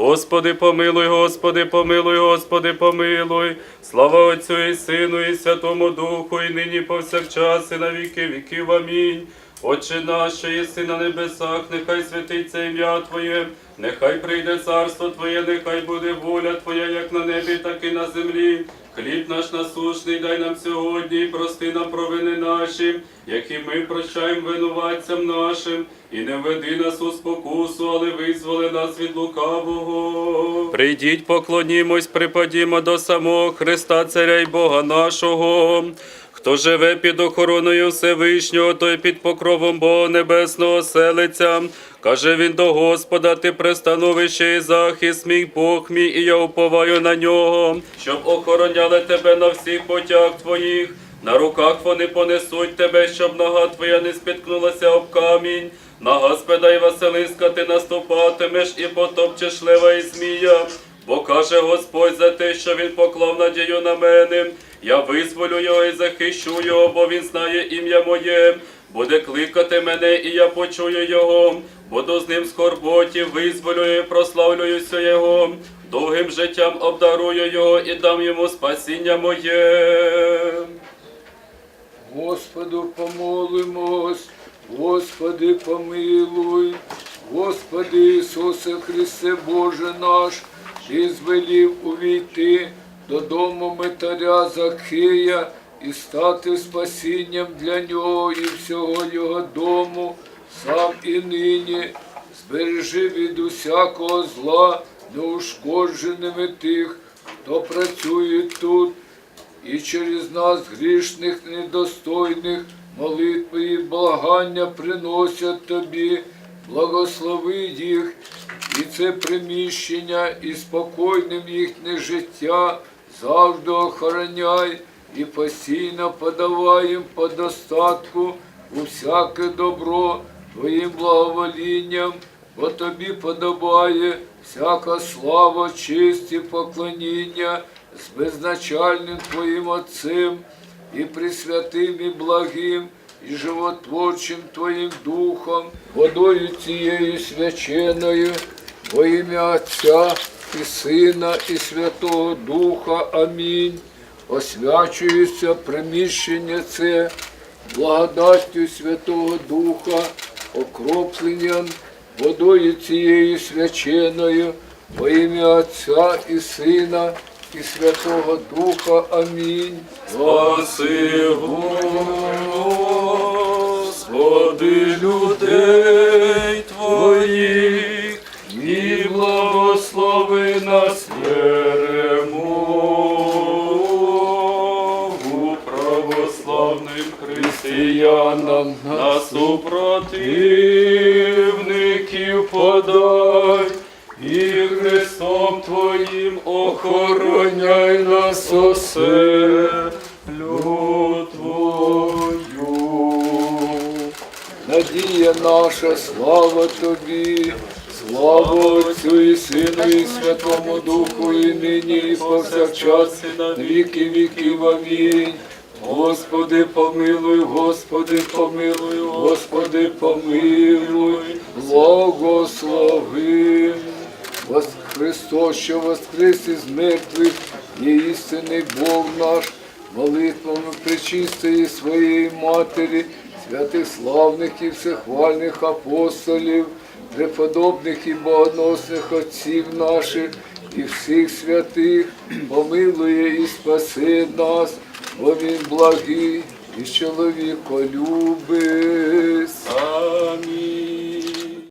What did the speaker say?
Господи, помилуй, Господи, помилуй, Господи, помилуй. Слава Отцю і Сину, і Святому Духу, і нині повсякчас, і на віки віків. Амінь. Отче наш, що єси на небесах, нехай святиться ім'я Твоє, нехай прийде царство Твоє, нехай буде воля Твоя, як на небі, так і на землі. Хліб наш насушний дай нам сьогодні, і прости нам провини наші, які ми прощаємо винуватцям нашим, і не веди нас у спокусу, але визволи нас від лукавого. Прийдіть, поклонімось, припадімо до самого Христа, Царя й Бога нашого. Хто живе під охороною Всевишнього, той під покровом Бога Небесного селиться. Каже він до Господа, ти пристановище і захист, мій Бог мій, і я уповаю на нього, щоб охороняли тебе на всіх путях твоїх. На руках вони понесуть тебе, щоб нога твоя не спіткнулася об камінь. На Господа і Василиска ти наступатимеш і потопчеш лева і змія. Бо каже Господь за те, що він поклав надію на мене. Я визволю його і захищу його, бо він знає ім'я моє. Буде кликати мене, і я почую його. Буду з ним скорботі, визволю і прославлююся його. Довгим життям обдарую його і дам йому спасіння моє. Господу помолимось, Господи помилуй, Господи Ісусе Христе Боже наш, Ти звелів увійти додому Митаря Захия і стати спасінням для нього і всього його дому, сам і нині. Збережи від усякого зла, неушкодженими тих, хто працює тут і через нас, грішних, недостойних, молитви і благання приносять тобі, благослови їх і це приміщення, і спокійним їхнє життя завжди охороняй і постійно подавай їм по достатку у всяке добро Твоїм благоволінням, бо тобі подобає всяка слава, честь і поклоніння з безначальним Твоїм Отцем і присвятим і благим, і животворчим Твоїм Духом, водою цією свяченою, во ім'я Отця і Сина, і Святого Духа. Амінь. Освячується приміщення це благодаттю Святого Духа, окропленням, водою цією свяченою, во ім'я Отця і Сина, і Святого Духа. Амінь. Спаси, Господи, перемогу православним християнам, на супротивників подай, і Христом Твоїм охороняй нас оселю Твою. Надія наша, слава Тобі, слава Отцю і Сину, і Святому Духу, і нині, і повсякчас, і на віки віків. Амінь. Господи, помилуй, Господи, помилуй, Господи, помилуй, благослови. Вос- Христос, що воскрес із мертвих, є істинний Бог наш, молитвами причистої своєї Матері, святих славних і всехвальних апостолів, преподобних і богоносних отців наших і всіх святих, помилує і спаси нас, бо він благий і чоловіко любить. Амінь.